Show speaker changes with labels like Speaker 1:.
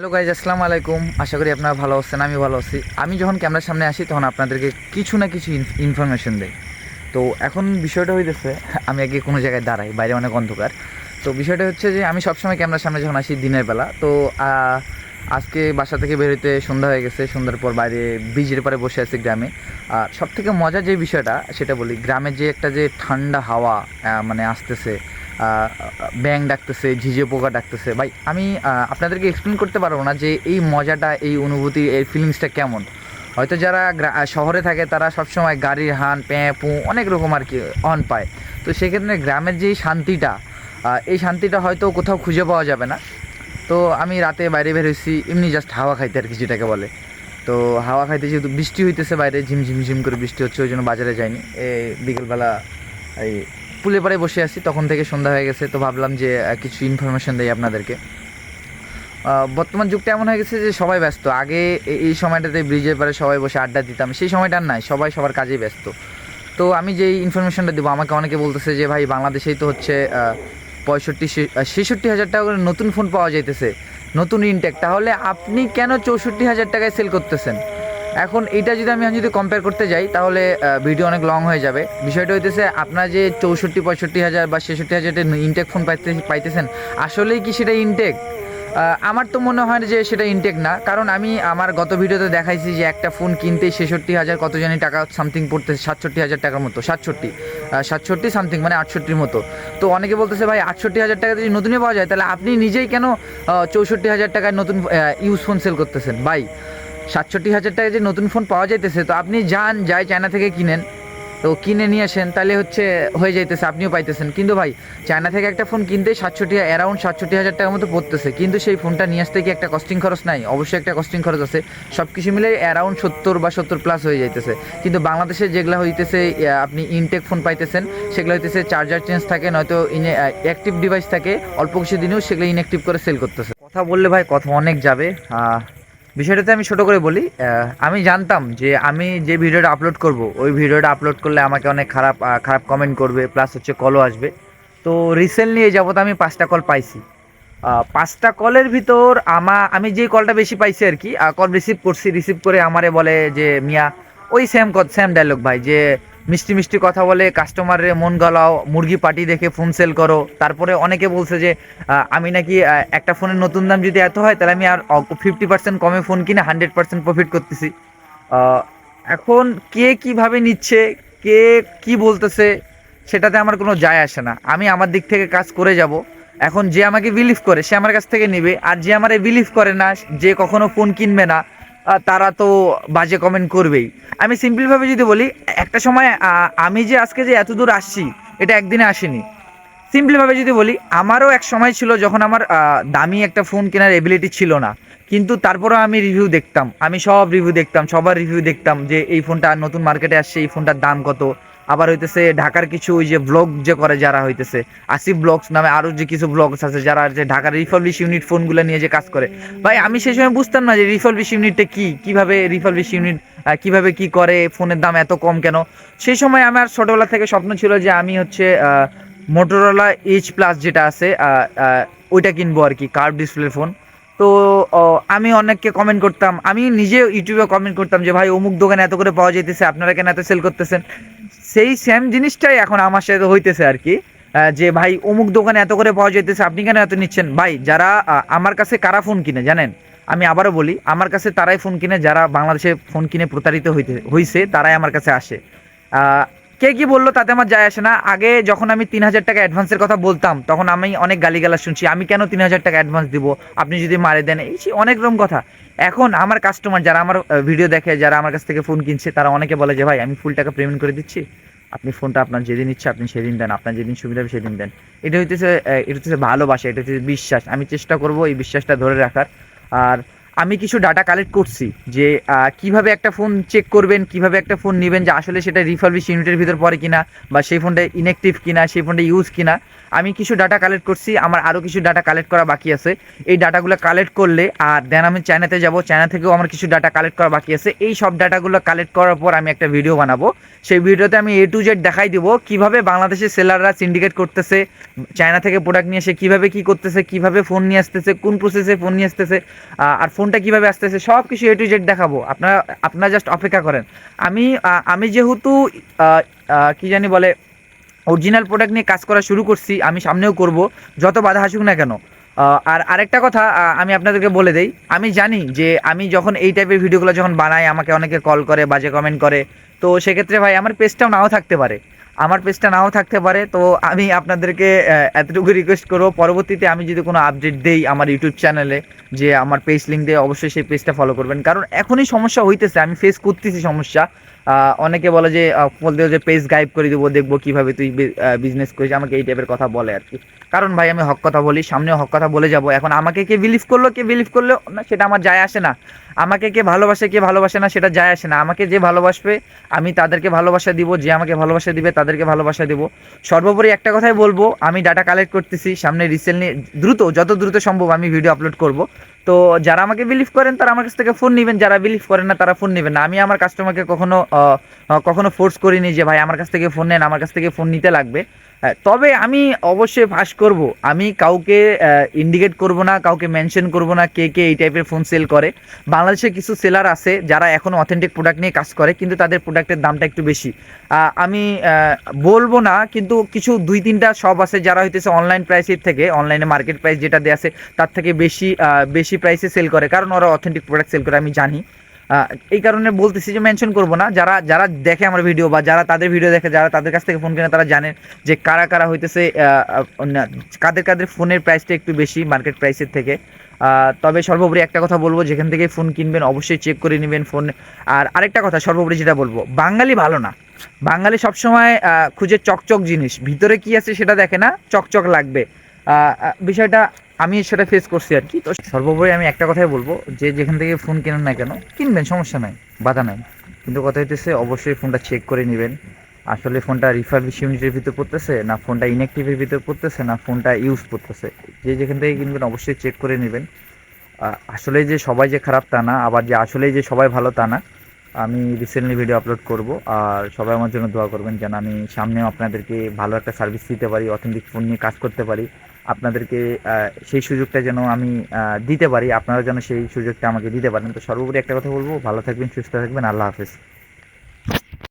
Speaker 1: Hello guys আসসালামু আলাইকুম। আশা করি আপনারা ভালো আছেন, আমি ভালো আছি। আমি যখন ক্যামেরার সামনে আসি, তখন আপনাদেরকে কিছু না কিছু ইনফরমেশন দেই। তো এখন বিষয়টা হইতেছে, আমি আগে কোনো জায়গায় দাঁড়াই, বাইরে অনেক অন্ধকার। তো বিষয়টা হচ্ছে যে, আমি সবসময় ক্যামেরার সামনে যখন আসি দিনের বেলা, তো আজকে বাসা থেকে বেরোতে সন্ধ্যা হয়ে গেছে, সন্ধ্যার পর বাইরে ব্রিজের পারে বসে আছি গ্রামে। আর সব থেকে মজার যে বিষয়টা, সেটা বলি, গ্রামের যে একটা যে ঠান্ডা হাওয়া মানে আসতেছে ব্যাং ডাকতেছে, ঝিঝে পোকা ডাকতেছে। ভাই, আমি আপনাদেরকে এক্সপ্লেন করতে পারব না যে এই মজাটা, এই অনুভূতি, এই ফিলিংসটা কেমন। হয়তো যারা শহরে থাকে, তারা সবসময় গাড়ির হান, প্যাঁ, পু, অনেক রকম আর কি অন পায়। তো সেক্ষেত্রে গ্রামের যে শান্তিটা এই শান্তিটা হয়তো কোথাও খুঁজে পাওয়া যাবে না। তো আমি রাতে বাইরে বের হয়েছি, এমনি জাস্ট হাওয়া খাইতে আর কি, যেটাকে বলে। তো হাওয়া খাইতে যেহেতু বৃষ্টি হইতেছে বাইরে ঝিম ঝিম ঝিম করে বৃষ্টি হচ্ছে, ওই জন্য বাজারে যাইনি। এই বিকেলবেলা এই পুলে পাড়ে বসে আছি, তখন থেকে সন্ধ্যা হয়ে গেছে, তো ভাবলাম যে কিছু ইনফরমেশন দেই আপনাদেরকে। বর্তমান যুগটা এমন হয়ে গেছে যে, সবাই ব্যস্ত। আগে এই সময়টাতে ব্রিজের পারে সবাই বসে আড্ডা দিতাম। সেই সময়টা নাই, সবাই সবার কাজেই ব্যস্ত। তো আমি যেই ইনফরমেশনটা দেবো, আমাকে অনেকে বলতেছে যে, ভাই, বাংলাদেশেই তো হচ্ছে পঁয়ষট্টি ছেষট্টি হাজার টাকা করে নতুন ফোন পাওয়া যাইতেছে, নতুন ইনটেক তাহলে আপনি কেন চৌষট্টি হাজার টাকায় সেল করতেছেন? এখন এটা যদি আমি যদি কম্পেয়ার করতে যাই, তাহলে ভিডিও অনেক লং হয়ে যাবে। বিষয়টা হইতেছে, আপনার যে চৌষট্টি, পঁয়ষট্টি হাজার বা ছেষট্টি হাজার ইনটেক ফোন পাইতে পাইতেছেন, আসলেই কি সেটা ইনটেক আমার তো মনে হয় যে সেটা ইনটেক না। কারণ আমি আমার গত ভিডিওতে দেখাইছি যে একটা ফোন কিনতে ছেষট্টি হাজার কত জানি টাকা সামথিং পড়তেছে, সাতষট্টি হাজার টাকার মতো, সাতষট্টি। সাতষট্টি সামথিং মানে আটষট্টির মতো। তো অনেকে বলতেছে, ভাই, আটষট্টি হাজার টাকা যদি নতুনই পাওয়া যায়, তাহলে আপনি নিজেই কেন চৌষট্টি হাজার টাকায় নতুন ইউজ ফোন সেল করতেছেন? ভাই সাতষট্টি হাজার টাকা যে নতুন ফোন পাওয়া যাইতেছে, তো আপনি যান, যাই চায়না থেকে কিনেন। তো কিনে নিয়ে আসেন, তাহলে হচ্ছে হয়ে যাইতেছে, আপনিও পাইতেছেন। কিন্তু ভাই চায়না থেকে একটা ফোন কিনতে সাতষট্টি অ্যারাউন্ড সাতষট্টি হাজার টাকার মতো পড়তেছে। কিন্তু সেই ফোনটা নিয়ে আসতে কি একটা কস্টিং খরচ নাই? অবশ্যই একটা কস্টিং খরচ আছে। সব কিছু মিলে অ্যারাউন্ড সত্তর বা সত্তর প্লাস হয়ে যাইতেছে। কিন্তু বাংলাদেশে যেগুলো হইতেছে আপনি ইনটেক ফোন পাইতেছেন, সেগুলো হইতেছে চার্জার চেঞ্জ থাকে, নয়তো অ্যাক্টিভ ডিভাইস থাকে, অল্প কিছু দিনেও সেগুলো ইনঅ্যাক্টিভ করে সেল করতেছে। কথা বললে ভাই, কথা অনেক যাবে। বিষয়টাতে আমি ছোট করে বলি আমি জানতাম যে আমি যে ভিডিওটা আপলোড করব, ওই ভিডিওটা আপলোড করলে আমাকে অনেক খারাপ খারাপ কমেন্ট করবে প্লাস হচ্ছে কলও আসবে। তো রিসেন্টলি এই যাবত আমি পাঁচটা কল পাইছি। পাঁচটা কলের ভিতর আমা, আমি যে কলটা বেশি পাইছি আর কি কল রিসিভ করছি রিসিভ করে আমারে বলে যে, মিয়া, ওই সেম সেম ডায়লগ ভাই, যে মিষ্টি মিষ্টি কথা বলে কাস্টমারের মন গলাও, মুরগি পার্টি দেখে ফোন সেল করো। তারপরে অনেকে বলছে যে আমি নাকি একটা ফোনের নতুন দাম যদি এত হয়, তাহলে আমি আর ফিফটি পার্সেন্ট কমে ফোন কিনে হান্ড্রেড পার্সেন্ট প্রফিট করতেছি। এখন কে কীভাবে নিচ্ছে, কে কি বলতেছে, সেটাতে আমার কোনো যায় আসে না। আমি আমার দিক থেকে কাজ করে যাব। এখন যে আমাকে বিলিভ করে, সে আমার কাছ থেকে নেবে। আর যে আমারে বিলিভ করে না, যে কখনো ফোন কিনবে না তারা তো বাজে কমেন্ট করবেই। আমি সিম্পলভাবে যদি বলি, একটা সময় আমি যে আজকে যে এত দূর আসছি, এটা একদিনে আসেনি। সিম্পলভাবে যদি বলি, আমারও এক সময় ছিল যখন আমার দামি একটা ফোন কেনার এবিলিটি ছিল না। কিন্তু তারপরেও আমি রিভিউ দেখতাম। আমি সব রিভিউ দেখতাম, সবার রিভিউ দেখতাম যে এই ফোনটা নতুন মার্কেটে আসছে, এই ফোনটার দাম কত। আবার হইতেছে ঢাকার কিছু ওই যে ব্লগ যে করে যারা হইতেছে, আসিফ ব্লগস নামে আরও যে কিছু ব্লগস আছে যারা যে ঢাকার রিফাবলিশ ইউনিট ফোনগুলো নিয়ে যে কাজ করে। ভাই, আমি সেই সময় বুঝতাম না যে রিফাবলিশ ইউনিটটা কি, কীভাবে রিফাবলিশ ইউনিট কীভাবে কি করে ফোনের দাম এত কম কেন? সেই সময় আমার ছোটবেলা থেকে স্বপ্ন ছিল যে আমি হচ্ছে মোটোরোলা এইচ প্লাস যেটা আছে ওইটা কিনবো আর কি কার্ভ ডিসপ্লে ফোন তো আমি অনেককে কমেন্ট করতাম, আমি নিজে ইউটিউবে কমেন্ট করতাম যে, ভাই, অমুক দোকানে এত করে পাওয়া যেতেছে আপনারা কেন এত সেল করতেছেন? সেই সেম জিনিসটাই এখন আমার সাথে হইতেছে আর কি। যে ভাই, অমুক দোকানে এত করে পাওয়া যেতেছে আপনি কেন এত নিচ্ছেন? ভাই, যারা আমার কাছে কারা ফোন কিনে, জানেন? আমি আবারও বলি, আমার কাছে তারাই ফোন কিনে, যারা বাংলাদেশে ফোন কিনে প্রতারিত হইতে হয়েছে তারাই আমার কাছে আসে। কে কি বলল তাতে আমার যায় আসে না। আগে যখন আমি তিন হাজার টাকা অ্যাডভান্সের কথা বলতাম, তখন আমি অনেক গালিগালাজ শুনছি, আমি কেন তিন হাজার টাকা অ্যাডভান্স দিব? আপনি যদি মারে দেন, এই অনেক রকম কথা। এখন আমার কাস্টমার যারা আমার ভিডিও দেখে, যারা আমার কাছ থেকে ফোন কিনছে, তারা অনেকে বলে যে, ভাই, আমি ফুল টাকা পেমেন্ট করে দিচ্ছি। আপনি ফোনটা আপনার যেদিন ইচ্ছে, আপনি সেদিন দেন। আপনার যেদিন সুবিধা হবে, সেদিন দেন। এটা হইতেছে এটা হচ্ছে ভালোবাসা, এটা হচ্ছে বিশ্বাস। আমি চেষ্টা করব এই বিশ্বাসটা ধরে রাখার। আর আমি কিছু ডাটা কালেক্ট করছি যে কীভাবে একটা ফোন চেক করবেন, কীভাবে একটা ফোন নেবেন, যে আসলে সেটা রিফার্বিশ ইউনিটের ভিতর পড়ে কিনা, বা সেই ফোনটা ইনঅ্যাক্টিভ কিনা, সেই ফোনটা ইউজ কিনা, আমি কিছু ডাটা কালেক্ট করছি, আমার আরও কিছু ডাটা কালেক্ট করা বাকি আছে। এই ডাটাগুলো কালেক্ট করলে, আর দেন আমি চায়নাতে যাব চায়না থেকেও আমার কিছু ডাটা কালেক্ট করা বাকি আছে। এই সব ডাটাগুলো কালেক্ট করার পর আমি একটা ভিডিও বানাবো। সেই ভিডিওতে আমি এ টু জেড দেখাই দিব, কীভাবে বাংলাদেশের সেলাররা সিন্ডিকেট করতেছে চায়না থেকে প্রোডাক্ট নিয়ে এসে কীভাবে কী করতেছে, কীভাবে ফোন নিয়ে আসতেছে, কোন প্রসেসে ফোন নিয়ে আসতেছে আর ফোনটা কীভাবে আসতেছে সব কিছু এ টু জেড দেখাবো। আপনারা আপনারা জাস্ট অপেক্ষা করেন। আমি আমি যেহেতু কি জানি বলে অরিজিনাল প্রোডাক্ট নিয়ে কাজ করা শুরু করছি, আমি সামনেও করব, যত বাধা আসুক না কেন। আর আরেকটা কথা আমি আপনাদেরকে বলে দেই, আমি জানি যে আমি যখন এই টাইপের ভিডিওগুলো যখন বানাই, আমাকে অনেকে কল করে বাজে কমেন্ট করে, তো সেক্ষেত্রে ভাই আমার পেজটাও নাও থাকতে পারে। আমার পেজটা নাও থাকতে পারে। তো আমি আপনাদেরকে এতটুকু রিকোয়েস্ট করব, পরবর্তীতে আমি যদি কোনো আপডেট দেই আমার ইউটিউব চ্যানেলে যে আমার পেজ লিঙ্ক দিয়ে অবশ্যই সেই পেজটা ফলো করবেন। কারণ এখনই সমস্যা হইতেছে, আমি ফেস করতেছি সমস্যা। অনেকে বলে যে বলতে যে পেজ গাইব করে দেবো, দেখব কীভাবে তুই বিজনেস করিস, আমাকে এই টাইপের কথা বলে আর কি। কারণ ভাই, আমি হক কথা বলি, সামনেও হক কথা বলে যাব। এখন আমাকে কে বিলিভ করল, কে বিলিভ করল, না, সেটা আমার যায় আসে না। আমাকে কে ভালোবাসে কে ভালোবাসে না, সেটা যায় আসে না। আমাকে যে ভালোবাসবে, আমি তাদেরকে ভালোবাসা দিব, যে আমাকে ভালোবাসা দিবে, তাদেরকে ভালোবাসা দিব। সর্বোপরি একটা কথাই বলব, আমি ডাটা কালেক্ট করতেছি, সামনে রিসেন্টলি দ্রুত, যত দ্রুত সম্ভব আমি ভিডিও আপলোড করব। তো যারা আমাকে বিলিভ করেন, তারা আমার কাছ থেকে ফোন নেবেন, যারা বিলিভ করেন না, তারা ফোন নেবেন না। আমি আমার কাস্টমারকে কখনো কখনো ফোর্স করিনি যে, ভাই, আমার কাছ থেকে ফোন নেন, আমার কাছ থেকে ফোন নিতে লাগবে। তবে আমি অবশ্যই ফাঁস করব। আমি কাউকে ইন্ডিকেট করব না, কাউকে মেনশন করব না কে কে এই টাইপের ফোন সেল করে। বাংলাদেশে কিছু সেলার আছে যারা এখনও অথেন্টিক প্রোডাক্ট নিয়ে কাজ করে, কিন্তু তাদের প্রোডাক্টের দামটা একটু বেশি। আমি বলব না, কিন্তু কিছু দুই তিনটা শপ আছে যারা হইতেছে অনলাইন প্রাইসের থেকে অনলাইনে মার্কেট প্রাইস যেটা দেওয়া আছে, তার থেকে বেশি বেশি প্রাইসে সেল করে, কারণ ওরা অথেন্টিক প্রোডাক্ট সেল করে, আমি জানি। এই কারণে বলতেছি যে মেনশন করব না। যারা যারা দেখে আমার ভিডিও বা যারা তাদের ভিডিও দেখে, যারা তাদের কাছ থেকে ফোন কেনে, তারা জানেন যে কারা কারা হইতেছে কাদের কাদের ফোনের প্রাইসটা একটু বেশি মার্কেট প্রাইসের থেকে। তবে সর্বোপরি একটা কথা বলব, যেখান থেকে ফোন কিনবেন অবশ্যই চেক করে নেবেন ফোন আর আরেকটা কথা সর্বোপরি যেটা বলব, বাঙালি ভালো না। বাঙালি সবসময় খুঁজে চকচক জিনিস। ভিতরে কি আছে সেটা দেখে না, চকচক লাগবে। বিষয়টা আমি সেটা ফেস করছি আর কি। তো সর্বোপরি আমি একটা কথাই বলব, যে যেখান থেকে ফোন কেনেন না কেন, কিনবেন, সমস্যা নাই, বাধা নাই। কিন্তু কথা হইতেছে, অবশ্যই ফোনটা চেক করে নেবেন। আসলে ফোনটা রিফার্বিশ ইউনিটের ভিতর পড়তেছে, না ফোনটা ইনঅ্যাক্টিভের ভিতর পড়তেছে, না ফোনটা ইউজ করতেছে যে যেখান থেকে কিনবেন, অবশ্যই চেক করে নেবেন। আসলে যে সবাই যে খারাপ তা না, আবার যে আসলে যে সবাই ভালো তা না আমি রিসেন্টলি ভিডিও আপলোড করব, আর সবাই আমার জন্য দোয়া করবেন যেন আমি সামনেও আপনাদেরকে ভালো একটা সার্ভিস দিতে পারি অথেন্টিক ফোন নিয়ে কাজ করতে পারি। আপনাদেরকে সেই সুযোগটা যেন আমি দিতে পারি আপনারা যেন সেই সুযোগটা আমাকে দিতে পারেন। তো সর্বোপরি একটা কথা বলব, ভালো থাকবেন, সুস্থ থাকবেন, আল্লাহ হাফেজ।